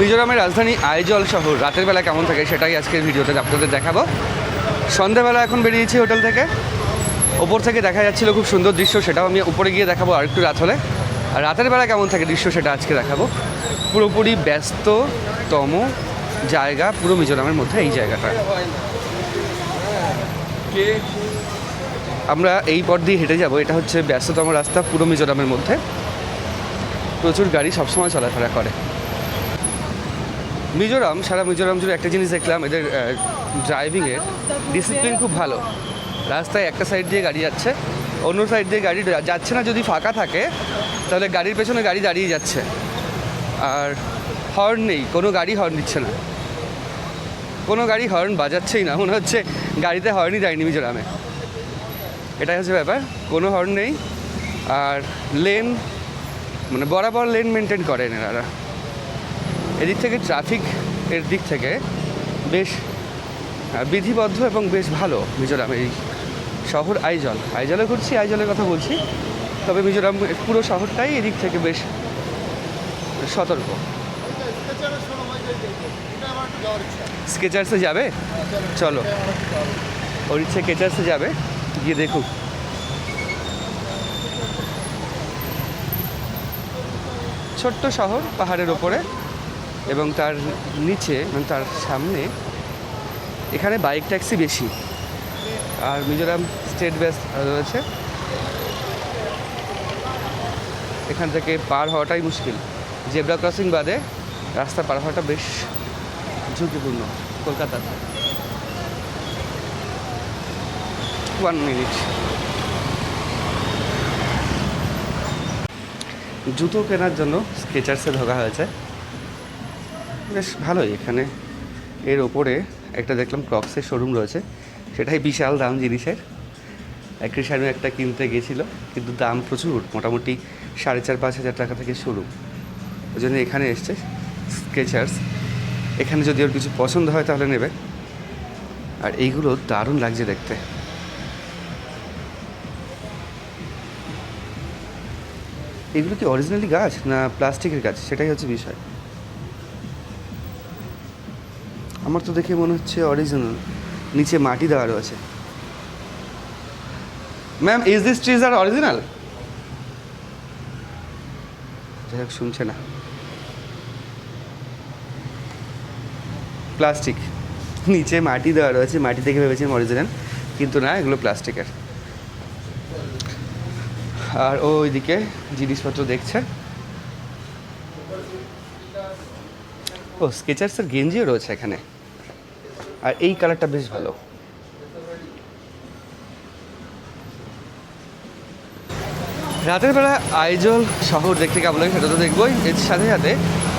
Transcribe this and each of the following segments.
মিজোরামের রাজধানী আইজল শহর, রাতের বেলা কেমন থাকে সেটাই আজকের ভিডিওতে আপনাদের দেখাবো। সন্ধ্যাবেলা এখন বেরিয়েছি হোটেল থেকে। ওপর থেকে দেখা যাচ্ছিল খুব সুন্দর দৃশ্য, সেটাও আমি উপরে গিয়ে দেখাবো আর একটু রাত হলে। আর রাতের বেলা কেমন থাকে দৃশ্য সেটা আজকে দেখাবো। পুরোপুরি ব্যস্ততম জায়গা, পুরো মিজোরামের মধ্যে এই জায়গাটা। আমরা এই পথ দিয়ে হেঁটে যাব, এটা হচ্ছে ব্যস্ততম রাস্তা পুরো মিজোরামের মধ্যে। প্রচুর গাড়ি সবসময় চলাফেরা করে। মিজোরাম, সারা মিজোরাম জুড়ে একটা জিনিস দেখলাম, এদের ড্রাইভিংয়ের ডিসিপ্লিন খুব ভালো। রাস্তায় একটা সাইড দিয়ে গাড়ি যাচ্ছে, অন্য সাইড দিয়ে গাড়ি যাচ্ছে না যদি ফাঁকা থাকে, তাহলে গাড়ির পেছনে গাড়ি দাঁড়িয়ে যাচ্ছে। আর হর্ন নেই, কোনো গাড়ি হর্ন দিচ্ছে না। কোনো গাড়ি হর্ন বাজাচ্ছেই না, মনে হচ্ছে গাড়িতে হর্নই দেয়নি মিজোরামে। এটাই হচ্ছে ব্যাপার, কোনো হর্ন নেই। আর লেন মানে বরাবর লেন মেনটেন করেন এনারা। এদিক থেকে ট্রাফিক এর দিক থেকে বেশ বিধিবদ্ধ এবং বেশ ভালো মিজোরামের এই শহর আইজল। আইজলে ঘুরছি, আইজলের কথা বলছি, তবে মিজোরাম পুরো শহরটাই এদিক থেকে বেশ সতর্ক। স্কেচার্সে যাবে? চলো। ওর ইচ্ছে স্কেচার্সে যাবে, গিয়ে দেখুক। ছোট্ট শহর পাহাড়ের ওপরে। এবং তার নিচে মানে তার সামনে এখানে বাইক ট্যাক্সি বেশি। আর মিজোরাম স্টেট বাস রয়েছে। এখান থেকে পার হওয়াটাই মুশকিল। জেব্রা ক্রসিং বাদে রাস্তা পার হওয়াটা বেশ ঝুঁকিপূর্ণ কলকাতাতে ওয়ান মিনিট জুতো কেনার জন্য স্কেচার্সে ঢোকা হয়েছে। বেশ ভালোই। এখানে এর ওপরে একটা দেখলাম ক্রক্সের শোরুম রয়েছে। সেটাই বিশাল দাম জিনিসের। একটি একটা কিনতে গেছিল, কিন্তু দাম প্রচুর, মোটামুটি সাড়ে চার, পাঁচ হাজার টাকা থেকে শুরু। ওই জন্য এখানে এসছে স্কেচার্স এখানে যদি ওর কিছু পছন্দ হয় তাহলে নেবে। আর এইগুলো দারুণ লাগছে দেখতে। এগুলো কি অরিজিনালি গাছ না প্লাস্টিকের গাছ? সেটাই হচ্ছে বিষয়। আমার তো দেখে মনে হচ্ছে অরিজিনাল নিচে মাটি দেওয়া রয়েছে ম্যাম ইজ দিস ট্রিজ আর অরিজিনাল যাই হোক, শুনছে না। প্লাস্টিক নিচে মাটি দেওয়া রয়েছে মাটি থেকে ভেবেছিলাম অরিজিনাল কিন্তু না, এগুলো প্লাস্টিকের আর ও ওইদিকে জিনিসপত্র দেখছে। ও স্কেচার্সের গেঞ্জিও রয়েছে এখানে। আর এই কালারটা বেশ ভালো। রাতের বেলা আইজল শহর দেখতে কেমন লাগে সেটা তো দেখবোই। এর সাথে সাথে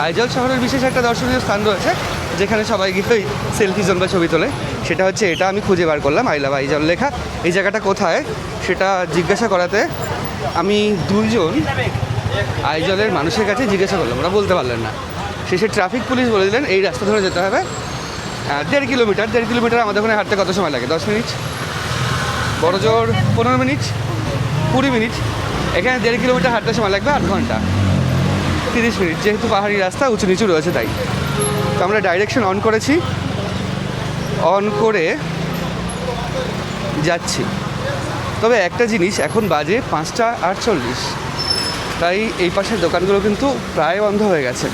আইজল শহরের বিশেষ একটা দর্শনীয় স্থান রয়েছে, যেখানে সবাই গিয়ে ওই সেলফি জোন বা ছবি তোলে। সেটা হচ্ছে এটা আমি খুঁজে বার করলাম, আই লাভ আইজল লেখা। এই জায়গাটা কোথায় সেটা জিজ্ঞাসা করাতে আমি দুইজন আইজলের মানুষের কাছে জিজ্ঞাসা করলাম, ওরা বলতে পারলেন না। শেষে ট্রাফিক পুলিশ বলে দিলেন, এই রাস্তা ধরে যেতে হবে। দেড় কিলোমিটার দেড় কিলোমিটার আমাদের ওখানে হাঁটতে কত সময় লাগে? দশ মিনিট? বড় জোর, পনেরো মিনিট? কুড়ি মিনিট? এখানে দেড় কিলোমিটার হাঁটতে সময় লাগবে আট ঘণ্টা। তিরিশ মিনিট, যেহেতু পাহাড়ি রাস্তা, উঁচু নিচু রয়েছে তাই। তো আমরা ডাইরেকশন অন করেছি। অন করে যাচ্ছি। তবে একটা জিনিস, এখন বাজে পাঁচটা আটচল্লিশ। তাই এই পাশের দোকানগুলো কিন্তু প্রায় বন্ধ হয়ে গেছে।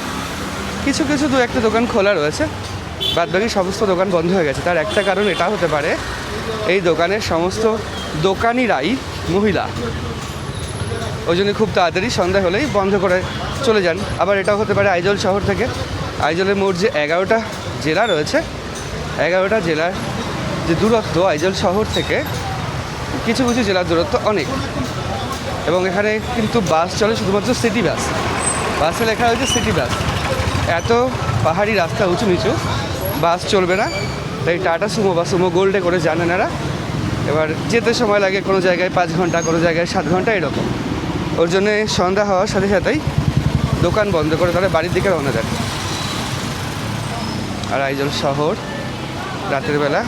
কিছু কিছু দু একটা দোকান খোলা রয়েছে। বাদবাকি সমস্ত দোকান বন্ধ হয়ে গেছে। তার একটা কারণ এটা হতে পারে, এই দোকানের সমস্ত দোকানিরাই মহিলা। ওই জন্য খুব তাড়াতাড়ি সন্ধ্যা হলেই বন্ধ করে চলে যান। আবার এটাও হতে পারে আইজল শহর থেকে। আইজলের মোট যে এগারোটা জেলা রয়েছে, এগারোটা জেলার যে দূরত্ব আইজল শহর থেকে কিছু কিছু জেলার দূরত্ব অনেক। এবং এখানে কিন্তু বাস চলে শুধুমাত্র সিটি বাস। বাসে লেখা হয়েছে সিটি বাস। এত পাহাড়ি রাস্তা উঁচু নিচু বাস চলবে না। তাই টাটা সুমো বা সুমো গোল্ডে করে যান এনারা। এবার যেতে সময় লাগে কোনো জায়গায় পাঁচ ঘণ্টা, কোনো জায়গায় সাত ঘণ্টা, এরকম। ওর জন্যে সন্ধ্যা হওয়ার সাথে সাথেই দোকান বন্ধ করে তাহলে বাড়ির দিকে রওনা দেন। আর আইজল শহর, রাতের বেলা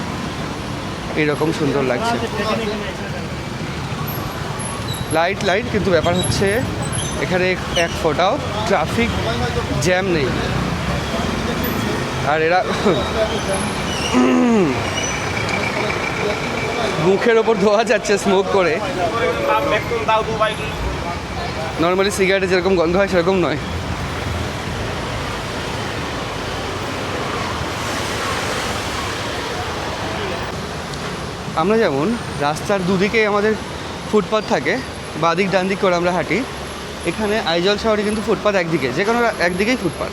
এইরকম সুন্দর লাগছে। লাইট লাইট, কিন্তু ব্যাপার হচ্ছে এখানে এক ফোটাও ট্রাফিক জ্যাম নেই। আর এরা মুখের ওপর ধোয়া যাচ্ছে স্মোক করে। নর্মালি সিগারেটে যেরকম গন্ধ হয়, সেরকম নয়। আমরা যেমন রাস্তার দুদিকে আমাদের ফুটপাথ থাকে, বাদিক ডান দিক করে আমরা হাঁটি, এখানে আইজল শহরে কিন্তু ফুটপাথ একদিকে যে কোনো একদিকেই ফুটপাথ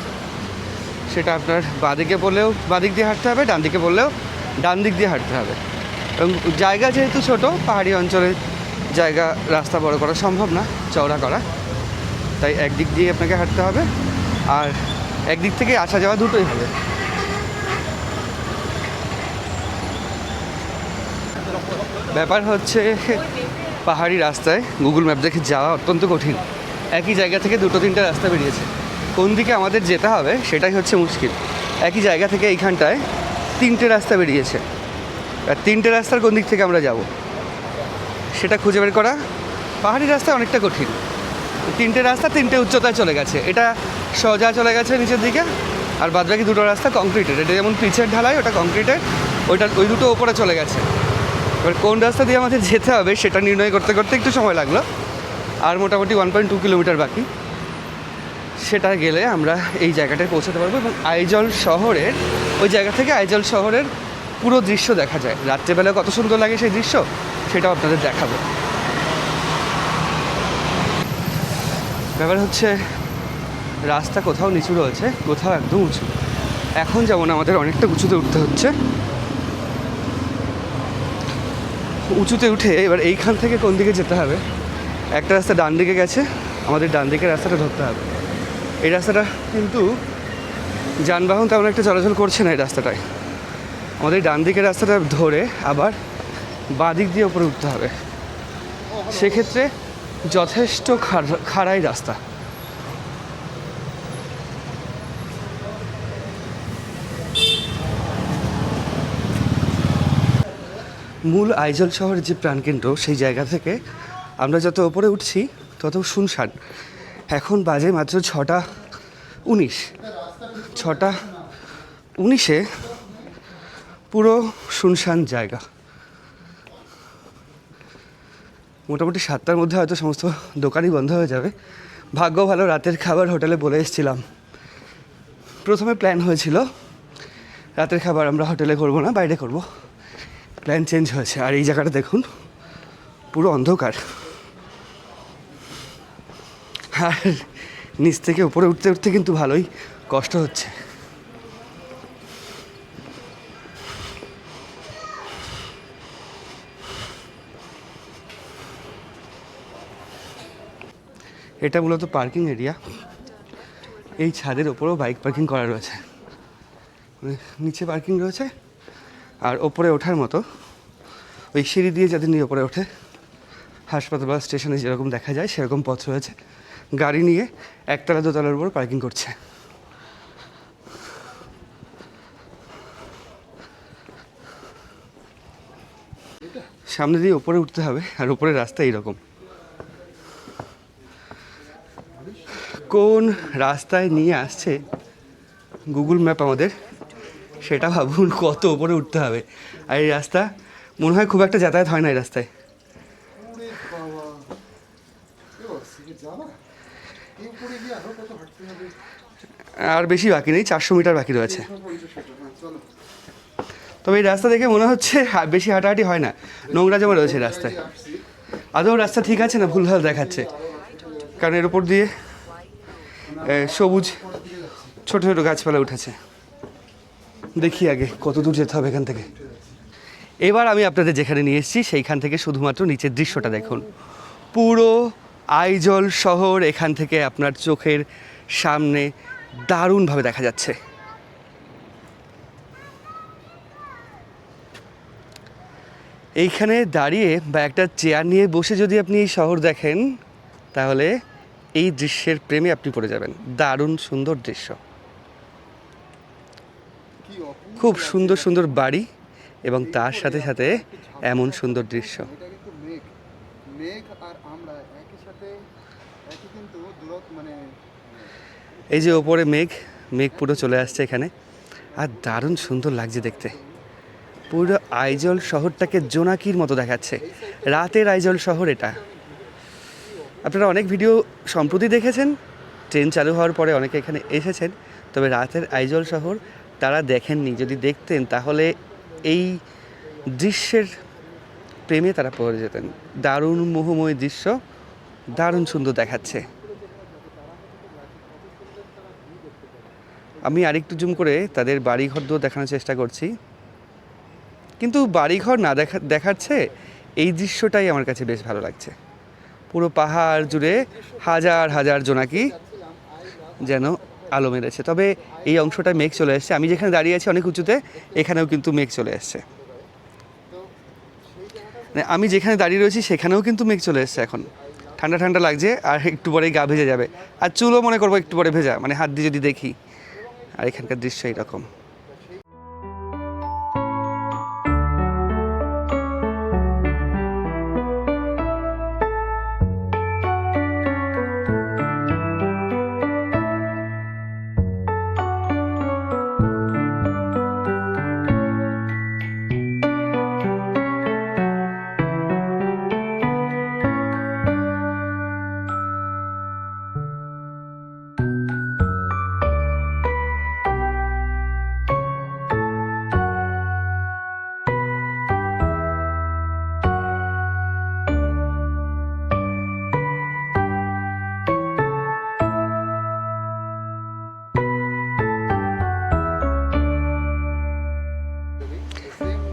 সেটা আপনার বাদিকে বললেও বাদিক দিয়ে হাঁটতে হবে ডান দিকে বললেও ডান দিক দিয়ে হাঁটতে হবে। এবং জায়গা যেহেতু ছোট, পাহাড়ি অঞ্চলে জায়গা, রাস্তা বড় করা সম্ভব না, চওড়া করা। তাই একদিক দিয়ে আপনাকে হাঁটতে হবে, আর একদিক থেকে আসা যাওয়া দুটোই হবে। ব্যাপার হচ্ছে, পাহাড়ি রাস্তায় গুগল ম্যাপ দেখে যাওয়া অত্যন্ত কঠিন। একই জায়গা থেকে দুটো তিনটে রাস্তা বেরিয়েছে। দিকে আমাদের যেতে হবে সেটাই হচ্ছে মুশকিল। একই জায়গা থেকে এইখানটায় তিনটে রাস্তা বেরিয়েছে। আর তিনটে রাস্তার কোন দিক থেকে আমরা যাব? সেটা খুঁজে বের করা পাহাড়ি রাস্তা অনেকটা কঠিন। তিনটে রাস্তা তিনটে উচ্চতায় চলে গেছে। এটা সোজা চলে গেছে নিচের দিকে আর বাদবাকি দুটো রাস্তা কংক্রিটের এটা যেমন পিচের ঢালাই, ওটা কংক্রিটের ওইটা ওই দুটো ওপরে চলে গেছে। এবার কোন রাস্তা দিয়ে আমাদের যেতে হবে সেটা নির্ণয় করতে করতে একটু সময় লাগল। আর মোটামুটি ওয়ান পয়েন্ট টু কিলোমিটার বাকি। সেটা গেলে আমরা এই জায়গাটায় পৌঁছাতে পারব এবং আইজল শহরের ওই জায়গা থেকে আইজল শহরের পুরো দৃশ্য দেখা যায়। রাত্রেবেলা কত সুন্দর লাগে সেই দৃশ্য, সেটাও আপনাদের দেখাবো। ব্যাপার হচ্ছে, রাস্তা কোথাও নিচু রয়েছে, কোথাও একদম উঁচু। এখন যেমন আমাদের অনেকটা উঁচুতে উঠতে হচ্ছে। উঁচুতে উঠে এবার এইখান থেকে কোন দিকে যেতে হবে? একটা রাস্তা ডান দিকে গেছে, আমাদের ডান দিকের রাস্তাটা ধরতে হবে। এই রাস্তাটা কিন্তু যানবাহন তেমন একটা চলাচল করছে না এই রাস্তাটায়। আমাদের ডান দিকের রাস্তাটা ধরে আবার বাঁ দিক দিয়ে ওপরে উঠতে হবে। সেক্ষেত্রে যথেষ্ট খাড়াই রাস্তা। মূল আইজল শহরের যে প্রাণকেন্দ্র, সেই জায়গা থেকে আমরা যত ওপরে উঠছি, তত শুনশান। এখন বাজে মাত্র ছটা উনিশ। ছটা উনিশে পুরো শুনশান জায়গা। মোটামুটি সাতটার মধ্যে হয়তো সমস্ত দোকানই বন্ধ হয়ে যাবে। ভাগ্য ভালো, রাতের খাবার হোটেলে বলে এসেছিলাম। প্রথমে প্ল্যান হয়েছিল, রাতের খাবার আমরা হোটেলে করব না, বাইরে করব। প্ল্যান চেঞ্জ হয়েছে। আর এই জায়গাটা দেখুন, পুরো অন্ধকার। আর নিচ থেকে উপরে উঠতে উঠতে কিন্তু ভালোই কষ্ট হচ্ছে। এটা মূলত পার্কিং এরিয়া। এই ছাদের ওপরেও বাইক পার্কিং করা রয়েছে। নিচে পার্কিং রয়েছে আর ওপরে ওঠার মতো। ওই সিঁড়ি দিয়ে যাদের নিয়ে ওপরে ওঠে, হাসপাতাল বা স্টেশনে যেরকম দেখা যায়, সেরকম পথ রয়েছে। গাড়ি নিয়ে একতলা দোতলার উপর পার্কিং করছে। সামনে দিয়ে ওপরে উঠতে হবে, আর ওপরের রাস্তা এইরকম। কোন রাস্তায় নিয়ে আসছে গুগল ম্যাপ আমাদের? সেটা ভাবুন, কত ওপরে উঠতে হবে। আর এই রাস্তা, মনে হয় খুব একটা যাতায়াত হয় না এই রাস্তায়। আরও বেশি বাকি নেই, চারশো মিটার বাকি রয়েছে। তবে এই রাস্তা দেখে মনে হচ্ছে বেশি হাঁটাহাঁটি হয় না। নোংরা জমা রয়েছে রাস্তায়। আদৌ রাস্তা ঠিক আছে না ভুলভাল দেখাচ্ছে? কারণ এর উপর দিয়ে সবুজ ছোট ছোট গাছপালা উঠেছে। দেখি আগে কত দূর যেতে হবে এখান থেকে। এবার আমি আপনাদের যেখানে নিয়ে এসেছি, সেইখান থেকে শুধুমাত্র নিচের দৃশ্যটা দেখুন। পুরো আইজল শহর, এখান থেকে আপনার চোখের সামনে দারুণভাবে দেখা যাচ্ছে। এইখানে দাঁড়িয়ে বা একটা চেয়ার নিয়ে বসে যদি আপনি এই শহর দেখেন, তাহলে এই দৃশ্যের প্রেমে আপনি পড়ে যাবেন। দারুণ সুন্দর দৃশ্য। খুব সুন্দর সুন্দর বাড়ি এবং তার সাথে সাথে এমন সুন্দর দৃশ্য এটা কিন্তু মেঘ মেঘ আর আমরা মানে এই যে ওপরে মেঘ মেঘ পুরো চলে আসছে এখানে। আর দারুণ সুন্দর লাগছে দেখতে। পুরো আইজল শহরটাকে জোনাকির মতো দেখাচ্ছে। রাতের আইজল শহর এটা। আপনারা অনেক ভিডিও সম্প্রতি দেখেছেন, ট্রেন চালু হওয়ার পরে অনেকে এখানে এসেছেন, তবে রাতের আইজল শহর তারা দেখেননি। যদি দেখতেন, তাহলে এই দৃশ্যের প্রেমে তারা পড়ে যেতেন। দারুণ মোহময় দৃশ্য। দারুণ সুন্দর দেখাচ্ছে। আমি আরেকটু জুম করে তাদের বাড়িঘর দূর দেখানোর চেষ্টা করছি। কিন্তু বাড়িঘর না দেখা, দেখাচ্ছে এই দৃশ্যটাই আমার কাছে বেশ ভালো লাগছে। পুরো পাহাড় জুড়ে হাজার হাজার জোনাকি যেন আলো মেরেছে। তবে এই অংশটা মেঘ চলে এসছে। আমি যেখানে দাঁড়িয়ে আছি অনেক উঁচুতে, এখানেও কিন্তু মেঘ চলে এসছে। মানে আমি যেখানে দাঁড়িয়ে রয়েছি, সেখানেও কিন্তু মেঘ চলে এসছে এখন। ঠান্ডা ঠান্ডা লাগছে আর একটু পরেই গা ভেজে যাবে। আর চুলও মনে করব একটু পরে ভেজা মানে হাত দিয়ে যদি দেখি। আর এখানকার দৃশ্য এইরকম।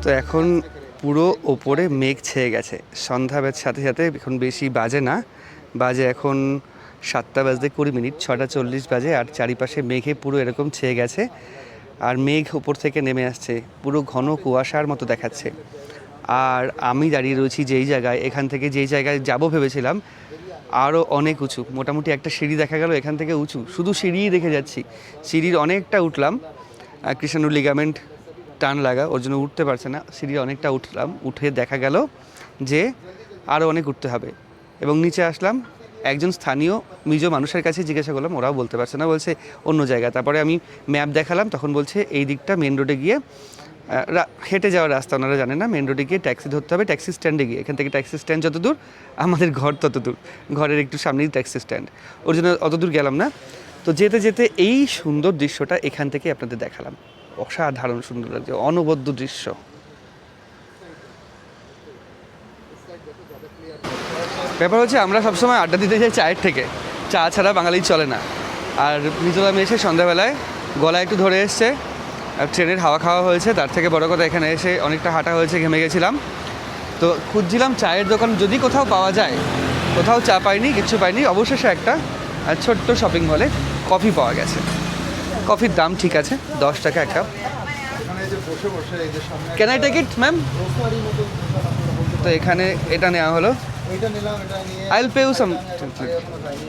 তো এখন পুরো ওপরে মেঘ ছেয়ে গেছে। সন্ধ্যা বের সাথে সাথে এখন বেশি বাজে না। বাজে এখন সাতটা বাজতে কুড়ি মিনিট, ছটা চল্লিশ বাজে আর চারিপাশে মেঘে পুরো এরকম ছেয়ে গেছে। আর মেঘ ওপর থেকে নেমে আসছে, পুরো ঘন কুয়াশার মতো দেখাচ্ছে। আর আমি দাঁড়িয়ে রয়েছি যেই জায়গায়, এখান থেকে যেই জায়গায় যাব ভেবেছিলাম আরও অনেক উঁচু। মোটামুটি একটা সিঁড়ি দেখা গেল এখান থেকে উঁচু। শুধু সিঁড়িই দেখে যাচ্ছি। সিঁড়ির অনেকটা উঠলাম কৃষ্ণাণু লিগামেন্ট টান লাগা, ওর জন্য উঠতে পারছে না। সিঁড়ি অনেকটা উঠলাম, উঠে দেখা গেল যে আরও অনেক উঠতে হবে। এবং নিচে আসলাম, একজন স্থানীয় মিজো মানুষের কাছে জিজ্ঞাসা করলাম, ওরাও বলতে পারছে না, বলছে অন্য জায়গা। তারপরে আমি ম্যাপ দেখালাম, তখন বলছে এই দিকটা মেন রোডে গিয়ে হেঁটে যাওয়ার রাস্তা, ওনারা জানে না মেন রোডে গিয়ে ট্যাক্সি ধরতে হবে ট্যাক্সি স্ট্যান্ডে গিয়ে। এখান থেকে ট্যাক্সি স্ট্যান্ড যত দূর, আমাদের ঘর তত দূর। ঘরের একটু সামনেই ট্যাক্সি স্ট্যান্ড ওর জন্য অত দূর গেলাম না। তো যেতে যেতে এই সুন্দর দৃশ্যটা এখান থেকে আপনাদের দেখালাম। অসাধারণ সুন্দর লাগছে অনবদ্য দৃশ্য। ব্যাপার হচ্ছে, আমরা সবসময় আড্ডা দিতে চাই চায়ের থেকে। চা ছাড়া বাঙালি চলে না। আর মিজোরামে এসে সন্ধ্যাবেলায় গলা একটু ধরে এসছে, আর ট্রেনের হাওয়া খাওয়া হয়েছে, তার থেকে বড় কথা এখানে এসে অনেকটা হাঁটা হয়েছে, ঘেমে গেছিলাম। তো খুঁজছিলাম চায়ের দোকান, যদি কোথাও পাওয়া যায়, কোথাও চা পাইনি, কিছু পাইনি, অবশেষে একটা ছোট্ট শপিং মলে কফি পাওয়া গেছে। কফির দাম ঠিক আছে দশ টাকা এক cup. Can I take it ma'am তো এখানে এটা নেওয়া হলো।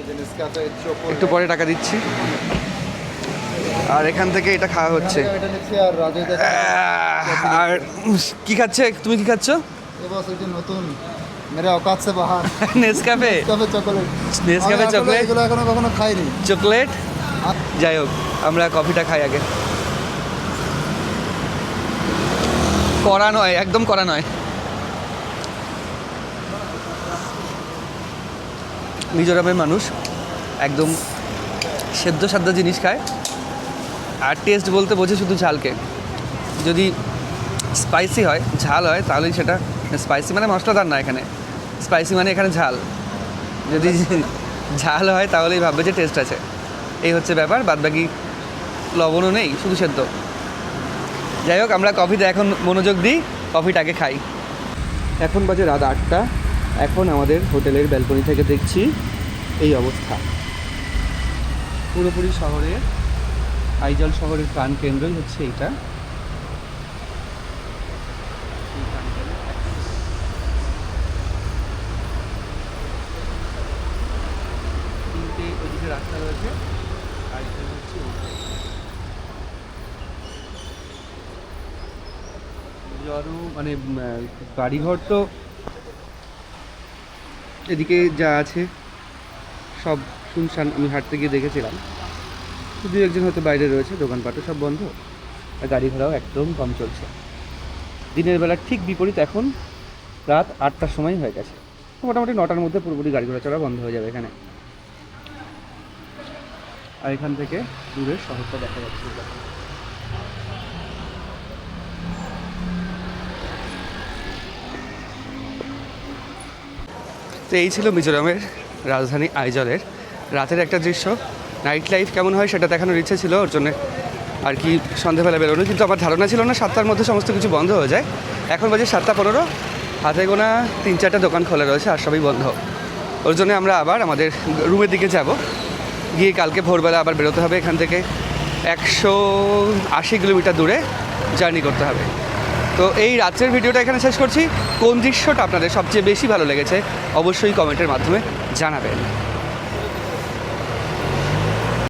যে নেসক্যাফে, চোকো, একটু পরে টাকা দিচ্ছি। আর এখান থেকে এটা খাওয়া হচ্ছে। আর কি খাচ্ছে? তুমি কি খাচ্ছ? নতুন মেরে অকাত সে বাহার নেসকাফে নেসক্যাফে চকোলেট চকোলেট? এগুলো এখনও কখনো খাইনি। চকলেট? যাই হোক, আমরা কফিটা খাই আগে। করা নয়, একদম করা নয়। মিজোরামের মানুষ একদম সেদ্ধ সাধ্য জিনিস খায়, আর টেস্ট বলতে বোঝে শুধু ঝালকে। যদি স্পাইসি হয়, ঝাল হয়, তাহলেই সেটা স্পাইসি মানে মশলাদার না এখানে। স্পাইসি মানে এখানে ঝাল। যদি ঝাল হয়, তাহলেই ভাববে যে টেস্ট আছে। এই হচ্ছে ব্যাপার, বাদবাকি লবণও নেই, শুধু সেদ্ধ। যাই হোক, আমরা কফিতে এখন মনোযোগ দিই, কফিটাকে খাই। এখন বাজে রাত আটটা, এখন আমাদের হোটেলের ব্যালকনি থেকে দেখছি এই অবস্থা। পুরোপুরি শহরে, আইজল শহরের প্রাণ কেন্দ্রই হচ্ছে এইটা। রাস্তা রয়েছে আর এখানে হচ্ছে ওইটা। জড়ো মানে বাড়িঘর তো এদিকে যা আছে সব শুনশান আমি হাঁটতে গিয়ে দেখেছিলাম শুধু একজন হয়তো বাইরে রয়েছে দোকানপাটও সব বন্ধ আর গাড়ি ঘোড়াও একদম কম চলছে দিনের বেলা ঠিক বিপরীত এখন রাত আটটার সময় হয়ে গেছে মোটামুটি নটার মধ্যে পুরোপুরি গাড়ি ঘোড়া চলা বন্ধ হয়ে যাবে এখানে আর এখান থেকে দূরের শহরটা দেখা যাচ্ছে তো এই ছিল মিজোরামের রাজধানী আইজলের। রাতের একটা দৃশ্য নাইট লাইফ কেমন হয় সেটা দেখানোর ইচ্ছে ছিল, ওর জন্য আর কি সন্ধ্যাবেলা বেরোনো, কিন্তু আমার ধারণা ছিল না সাতটার মধ্যে সমস্ত কিছু বন্ধ হয়ে যায়। এখন বাজে সাতটা পনেরো, হাতে গোনা তিন চারটা দোকান খোলা রয়েছে আর সবই বন্ধ। ওর জন্য আমরা আবার আমাদের রুমের দিকে যাব। গিয়ে কালকে ভোরবেলা আবার বেরোতে হবে এখান থেকে। একশো আশি কিলোমিটার দূরে জার্নি করতে হবে। তো এই রাত্রের ভিডিওটা এখানে শেষ করছি। কোন দৃশ্যটা আপনাদের সবচেয়ে বেশি ভালো লেগেছে অবশ্যই কমেন্টের মাধ্যমে জানাবেন।